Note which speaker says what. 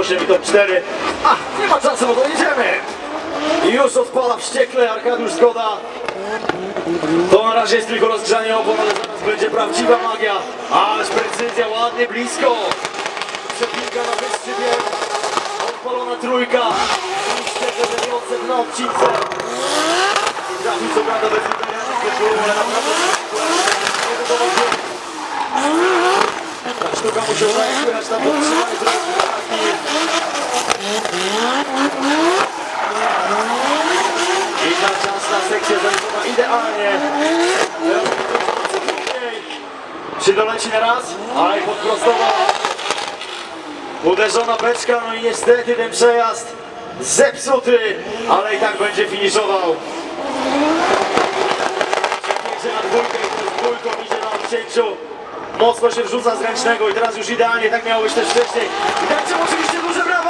Speaker 1: 8 i top 4. A, nie ma czasu, bo to jedziemy. Już odpala wściekle Arkadiusz Zgoda. To na razie jest tylko rozgrzanie opon, ale zaraz będzie prawdziwa magia. Ależ precyzja, ładnie, blisko. Przepinka na wyższy bieg. Odpalona trójka. Wściekle ten na odcince. I trafił co prawda bez uderzenia, ale naprawdę sztuka musiała jechać na podtrzymanie ta ciasna sekcja zaliczona idealnie. Czy doleci na raz? Aj, podprostował. Uderzona beczka, no i niestety ten przejazd zepsuty, ale i tak będzie finiszował. Idzie na dwójkę dwójką idzie na odcięciu. Mocno się wrzuca z ręcznego i teraz już idealnie, tak miało być też wcześniej. I tak oczywiście